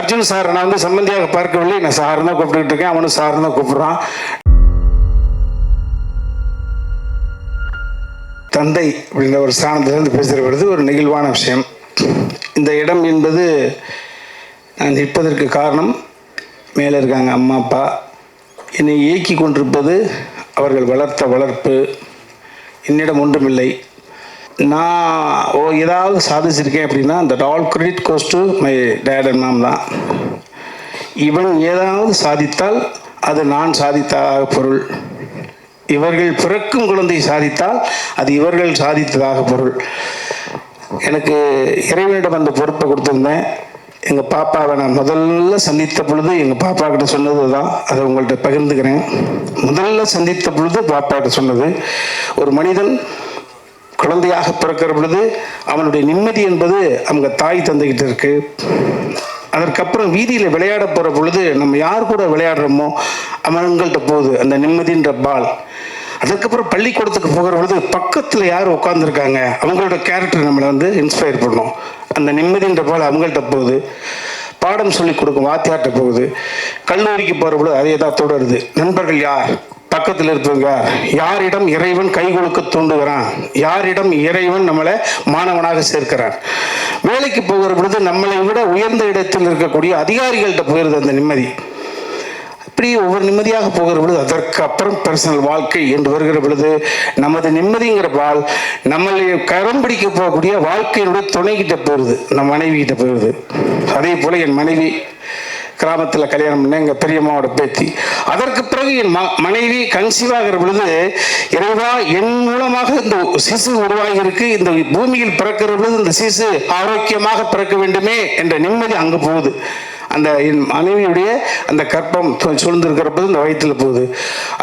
Arjun sir நான் வந்து சம்பந்தியாக பார்க்கவில்லை. நான் சார் தான் கூப்பிட்டுக்கிட்டு இருக்கேன். அவனும் சார் தான் கூப்பிடுறான். தந்தை அப்படின்ற ஒரு ஸ்தானத்திலிருந்து பேசுகிறது ஒரு நெகிழ்வான விஷயம். இந்த இடம் என்பது நான் நிற்பதற்கு காரணம் மேலே இருக்காங்க அம்மா அப்பா. என்னை இயக்கி கொண்டிருப்பது அவர்கள் வளர்த்த வளர்ப்பு. என்னிடம் ஒன்றுமில்லை. நான் ஓ ஏதாவது சாதிச்சிருக்கேன் அப்படின்னா அந்த all credit goes to my dad and mom தான். இவன் ஏதாவது சாதித்தால் அது நான் சாதித்ததாக பொருள். இவர்கள் பிறக்கும் குழந்தை சாதித்தால் அது இவர்கள் சாதித்ததாக பொருள். எனக்கு இறைவனிடம் அந்த பொறுப்பை கொடுத்துருந்தேன். எங்கள் பாப்பாவை நான் முதல்ல சந்தித்த பொழுது எங்கள் பாப்பா கிட்ட சொன்னது தான். அதை உங்கள்கிட்ட பகிர்ந்துக்கிறேன். முதல்ல சந்தித்த பொழுது பாப்பா கிட்ட சொன்னது ஒரு மனிதன் குழந்தையாக பிறக்கிற பொழுது அவனுடைய நிம்மதி என்பது அவங்க தாய் தந்தைகிட்ட இருக்கு. அதற்கப்புறம் வீதியில் விளையாட போகிற பொழுது நம்ம யார் கூட விளையாடுறோமோ அவங்கள்ட்ட போகுது அந்த நிம்மதின்ற பால். அதுக்கப்புறம் பள்ளிக்கூடத்துக்கு போகிற பொழுது பக்கத்தில் யார் உட்காந்துருக்காங்க அவங்களோட கேரக்டர் நம்மளை வந்து இன்ஸ்பயர் பண்ணும். அந்த நிம்மதின்ற பால் அவங்கள்ட்ட போகுது. பாடம் சொல்லி கொடுக்கும் வாத்தியார்கிட்ட போகுது. கல்லூரிக்கு போகிற பொழுது அதே தான் தொடருது. நண்பர்கள் யார்? பக்கத்தில் இருப்பவங்க யாரிடம் இறைவன் கை கொடுக்க தூண்டுகிறான்? யாரிடம் இறைவன் நம்மளை மாணவனாக சேர்க்கிறான் வேலைக்கு போகிற பொழுது நம்மளை விட உயர்ந்த இடத்தில் இருக்கக்கூடிய அதிகாரிகள்கிட்ட போயிருது அந்த நிம்மதி. இப்படி ஒவ்வொரு நிம்மதியாக போகிற பொழுது அதற்கு அப்புறம் பர்சனல் வாழ்க்கை என்று வருகிற பொழுது நமது நிம்மதிங்கிற பால் நம்மளை கரம் பிடிக்க போகக்கூடிய வாழ்க்கையினுடைய துணைகிட்ட போயிடுது நம் மனைவி கிட்ட போயிடுது. அதே போல என் மனைவி கிராமத்தில் கல்யாணம் பண்ண எங்கள் பெரியம்மாவோட பேத்தி. அதற்கு பிறகு என் ம மனைவி கன்சீவ் ஆகிற பொழுது இறைவா என் மூலமாக இந்த சிசு உருவாகி இருக்கு இந்த பூமியில் பிறக்கிற பொழுது இந்த சிசு ஆரோக்கியமாக பிறக்க வேண்டுமே என்ற நிம்மதி அங்கே போகுது. அந்த என் மனைவியுடைய அந்த கற்பம் சூழ்ந்திருக்கிற போது இந்த வயிற்றில் போகுது.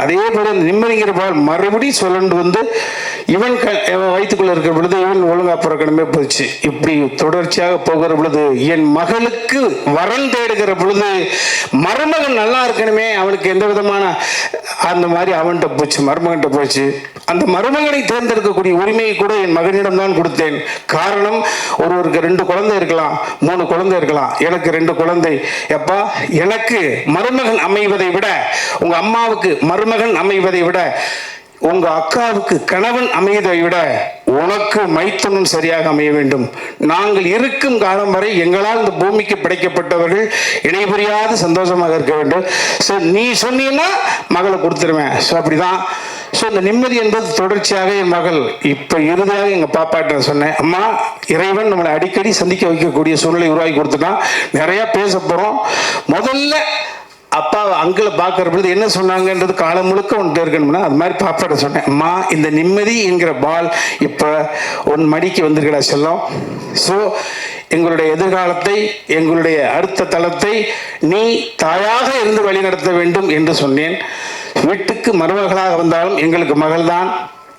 அதே போல் அந்த நிம்மதிங்கிற பால் மறுபடியும் சொல்லண்டு வந்து இவன் வயிற்றுக்குள்ள இருக்கிற பொழுது இவன் ஒழுங்கா பிறக்கணுமே போச்சு. இப்படி தொடர்ச்சியாக போகிற பொழுது என் மகளுக்கு வரன் தேடுகிற பொழுது மருமகன் நல்லா இருக்கணுமே அவனுக்கு எந்த விதமான அந்த மாதிரி அவன்கிட்ட போச்சு மருமகன்கிட்ட போச்சு. அந்த மருமகனை தேர்ந்தெடுக்கக்கூடிய உரிமையை கூட என் மகனிடம் தான் கொடுத்தேன். காரணம் ஒருவருக்கு ரெண்டு குழந்தை இருக்கலாம் மூணு குழந்தை இருக்கலாம். எனக்கு ரெண்டு குழந்தை. எப்பா எனக்கு மருமகன் அமைவதை விட உங்க அம்மாவுக்கு மருமகன் அமைவதை விட உங்க அக்காவுக்கு கணவன் அமையதை விட உனக்கு மைத்துனன் சரியாக அமைய வேண்டும். நாங்கள் இருக்கும் காலம் வரை எங்களால் இந்த பூமிக்கு படைக்கப்பட்டவர்கள் இணைபுரியாத சந்தோஷமாக இருக்க வேண்டும். ஸோ நீ சொன்னீங்கன்னா மகளை கொடுத்துருவேன். ஸோ அப்படிதான். ஸோ இந்த நிம்மதி என்பது தொடர்ச்சியாக என் மகள் இப்போ இறுதியாக எங்கள் பாப்பாட்ட சொன்னேன். அம்மா இறைவன் நம்மளை அடிக்கடி சந்திக்க வைக்கக்கூடிய சூழ்நிலை உருவாக்கி கொடுத்துட்டான். நிறையா பேச போகிறோம் முதல்ல அங்கிளை பார்க்குற பொழுது என்ன சொன்னாங்கன்றது காலம் முழுக்க ஒன்று இருக்கணும்னா அது மாதிரி பாப்பாட்ட சொன்னேன். அம்மா இந்த நிம்மதி என்கிற பால் இப்போ உன் மடிக்கு வந்திருக்கடா செல்லம். ஸோ எங்களுடைய எதிர்காலத்தை எங்களுடைய அடுத்த தளத்தை நீ தாயாக இருந்து வழிநடத்த வேண்டும் என்று சொன்னேன். வீட்டுக்கு மருமகளாக வந்தாலும் எங்களுக்கு மகள்தான்.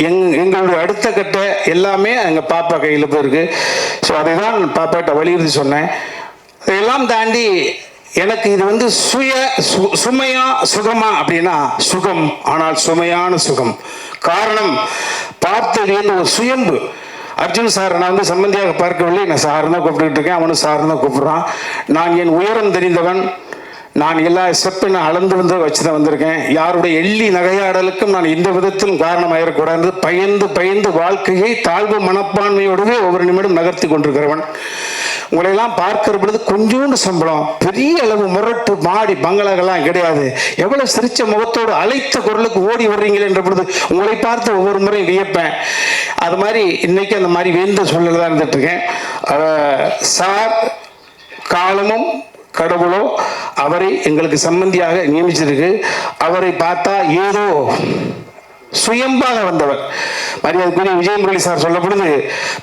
எங் எங்களுடைய அடுத்த கட்ட எல்லாமே எங்கள் பாப்பா கையில் போயிருக்கு. ஸோ அதை தான் பாப்பாட்ட வலியுறுத்தி சொன்னேன். அதையெல்லாம் தாண்டி எனக்கு இது வந்து சுய சு- சுமையா சுகமா அப்படின்னா சுகம். ஆனால் சுமையான சுகம். காரணம் பார்த்தது வந்து ஒரு சுயம்பு. அர்ஜுன் சார் நான் வந்து சம்பந்தியாக பார்க்கவில்லை. நான் சார் தான் கூப்பிட்டுக்கிட்டு இருக்கேன். அவனும் சார் தான் கூப்பிடுறான். நான் என் உயரம் தெரிந்தவன். நான் எல்லா ஸ்டெப்பையும் நான் அளந்து வந்து வச்சு தான் வந்திருக்கேன். யாருடைய எள்ளி நகையாடலுக்கும் நான் எந்த விதத்திலும் காரணமாயிடக்கூடாது பயந்து பயந்து வாழ்க்கையை தாழ்வு மனப்பான்மையோடவே ஒவ்வொரு நிமிடம் நகர்த்தி கொண்டிருக்கிறவன். உங்களையெல்லாம் பார்க்கிற பொழுது கொஞ்சோண்டு சம்பளம் பெரிய அளவு முரட்டு மாடி பங்களாக்கெல்லாம் கிடையாது. எவ்வளவு சிரிச்ச முகத்தோடு அழைத்த குரலுக்கு ஓடி வர்றீங்களே என்ற பொழுது உங்களை பார்த்து ஒவ்வொரு முறையும் வியப்பேன். அது மாதிரி இன்னைக்கு அந்த மாதிரி வேந்த சூழல் தான் இருந்துட்டு இருக்கேன். சார் காலமும் கடவுளோ அவரை எங்களுக்கு சம்பந்தியாக நியமிச்சிருக்கு. அவரை பார்த்தா ஏதோ சுயம்பாக வந்தவர். மரியாதைக்குரிய விஜய் சார் சொல்லப்படுது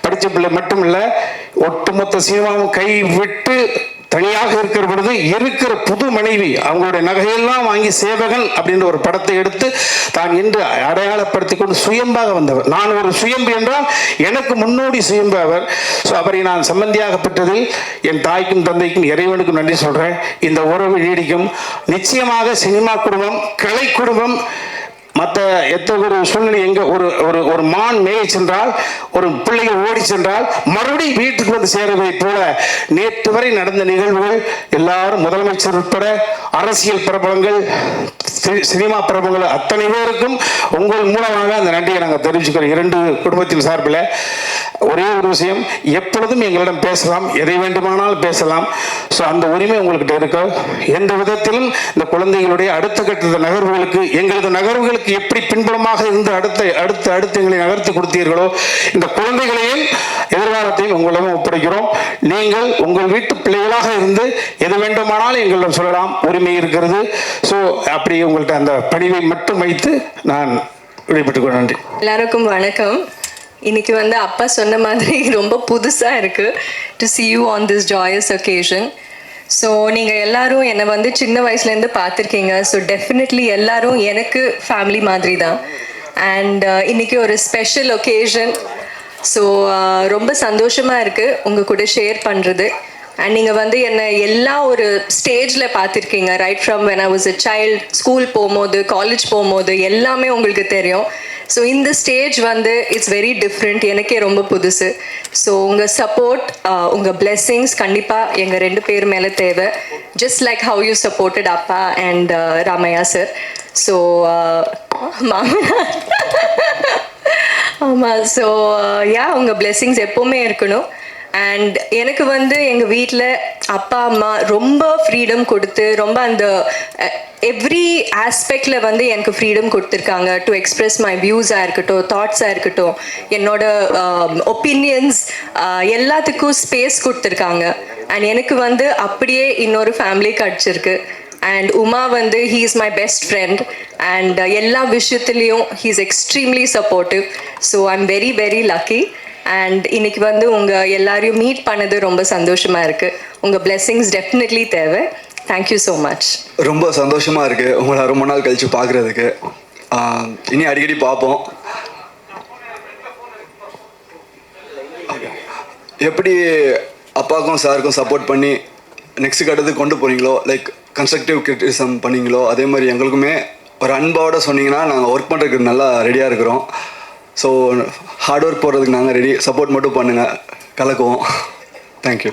படித்த பிள்ளை மட்டும் இல்லை ஒட்டுமொத்த சினிமாவும் கை விட்டு தனியாக இருக்கிற பொழுது இருக்கிற புது மனைவி அவங்களுடைய நகையெல்லாம் வாங்கி சேவகன் அப்படின்ற ஒரு படத்தை எடுத்து தான் இன்று அடையாளப்படுத்தி கொண்டு சுயம்பாக வந்தவர். நான் ஒரு சுயம்பு என்றால் எனக்கு முன்னோடி சுயம்பு அவர். ஸோ அவரை நான் சம்பந்தியாக பெற்றதில் என் தாய்க்கும் தந்தைக்கும் இறைவனுக்கும் நன்றி சொல்கிறேன் இந்த உறவு நீடிக்கும். நிச்சயமாக சினிமா குடும்பம் கலை குடும்பம் மற்ற எத்தனை ஒரு சூழ்நிலை எங்க ஒரு ஒரு ஒரு மான் மேய சென்றால் ஒரு பிள்ளைகள் ஓடி சென்றால் மறுபடியும் வீட்டுக்கு வந்து சேருவதை போல நேற்று வரை நடந்த நிகழ்வுகள் எல்லாரும் முதலமைச்சர் உட்பட அரசியல் பிரபலங்கள் சினிமா பிரபுகள் அத்தனை பேருக்கும் உங்கள் மூலமாக அந்த நன்றியை நாங்கள் தெரிவிச்சுக்கிறோம். இரண்டு குடும்பத்தின் சார்பில் ஒரே ஒரு விஷயம் எப்பொழுதும் எங்களிடம் பேசலாம் எதை வேண்டுமானாலும் பேசலாம். ஸோ அந்த உரிமை உங்கள்கிட்ட இருக்கு? எந்த விதத்திலும் இந்த குழந்தைகளுடைய அடுத்த கட்ட நகர்வுகளுக்கு எங்களது நகர்வுகளுக்கு எப்படி பின்புலமாக இருந்து அடுத்த அடுத்து அடுத்து எங்களை நகர்த்தி கொடுத்தீர்களோ இந்த குழந்தைகளையும் எதிர்காலத்தையும் உங்களிடம் ஒப்படைக்கிறோம் நீங்கள் உங்கள் வீட்டு பிள்ளைகளாக இருந்து எது வேண்டுமானாலும் எங்களிடம் சொல்லலாம். உரிமை இருக்கிறது. ஸோ அப்படி உங்கள்கிட்ட அந்த பணிவை மட்டும் வைத்து நான் விடைபெற்றுக் நன்றி. எல்லாருக்கும் வணக்கம். இன்னைக்கு வந்து அப்பா சொன்ன மாதிரி ரொம்ப புதுசாக இருக்கு. To see you on this joyous occasion so நீங்கள் எல்லாரும் என்னை வந்து சின்ன வயசுலேருந்து பார்த்துருக்கீங்க. ஸோ டெஃபினெட்லி எல்லாரும் எனக்கு ஃபேமிலி மாதிரி தான் அண்ட் uh, இன்னைக்கு ஒரு ஸ்பெஷல் ஒகேஷன் ஸோ ரொம்ப சந்தோஷமாக இருக்குது உங்கள் கூட ஷேர் பண்ணுறது அண்ட் நீங்கள் வந்து என்னை எல்லா ஒரு ஸ்டேஜில் பார்த்துருக்கீங்க. Right from when I was a child school போகும்போது காலேஜ் போகும்போது எல்லாமே உங்களுக்கு தெரியும். ஸோ இந்த ஸ்டேஜ் வந்து இட்ஸ் வெரி டிஃப்ரெண்ட் எனக்கே ரொம்ப புதுசு. ஸோ உங்கள் சப்போர்ட் உங்கள் பிளெஸ்ஸிங்ஸ் கண்டிப்பாக எங்கள் ரெண்டு பேர் மேலே தேவை. Just like how you supported அப்பா அண்ட் ராமையா சார் ஸோ மாமனார் ஆமாம் ஸோ யா உங்கள் பிளெஸ்ஸிங்ஸ் எப்போவுமே இருக்கணும். அண்ட் எனக்கு வந்து எங்கள் வீட்டில் அப்பா அம்மா ரொம்ப ஃப்ரீடம் கொடுத்து ரொம்ப அந்த எவ்ரி ஆஸ்பெக்டில் வந்து எனக்கு ஃப்ரீடம் கொடுத்துருக்காங்க. டு எக்ஸ்பிரஸ் மை வியூஸாக இருக்கட்டும் தாட்ஸாக இருக்கட்டும் என்னோட um, ஒப்பீனியன்ஸ் எல்லாத்துக்கும் ஸ்பேஸ் கொடுத்துருக்காங்க. அண்ட் எனக்கு வந்து அப்படியே இன்னொரு ஃபேமிலி கிடச்சிருக்கு. அண்ட் உமா வந்து he is my best friend and எல்லா விஷயத்துலேயும் he is extremely supportive so I am very very lucky and இன்னைக்கு வந்து உங்கள் எல்லாரையும் மீட் பண்ணது ரொம்ப சந்தோஷமாக இருக்குது உங்கள் பிளெஸ்ஸிங்ஸ் டெஃபினெட்லி தேவை. தேங்க்யூ ஸோ மச் ரொம்ப சந்தோஷமாக இருக்குது உங்களை ரொம்ப நாள் கழித்து பார்க்குறதுக்கு. இனி அடிக்கடி பார்ப்போம். எப்படி அப்பாவுக்கும் சாருக்கும் சப்போர்ட் பண்ணி நெக்ஸ்ட் கட்டத்துக்கு கொண்டு போகிறீங்களோ லைக் கன்ஸ்ட்ரக்டிவ் கிரிட்டிசம் பண்ணீங்களோ அதே மாதிரி எங்களுக்குமே ஒரு அன்பாவோட சொன்னீங்கன்னா நாங்கள் ஒர்க் பண்ணுறதுக்கு நல்லா ரெடியாக இருக்கிறோம். ஸோ ஹார்ட் ஒர்க் போடுறதுக்கு நாங்கள் ரெடி சப்போர்ட் மட்டும் பண்ணுங்கள் கலக்குவோம். தேங்க்யூ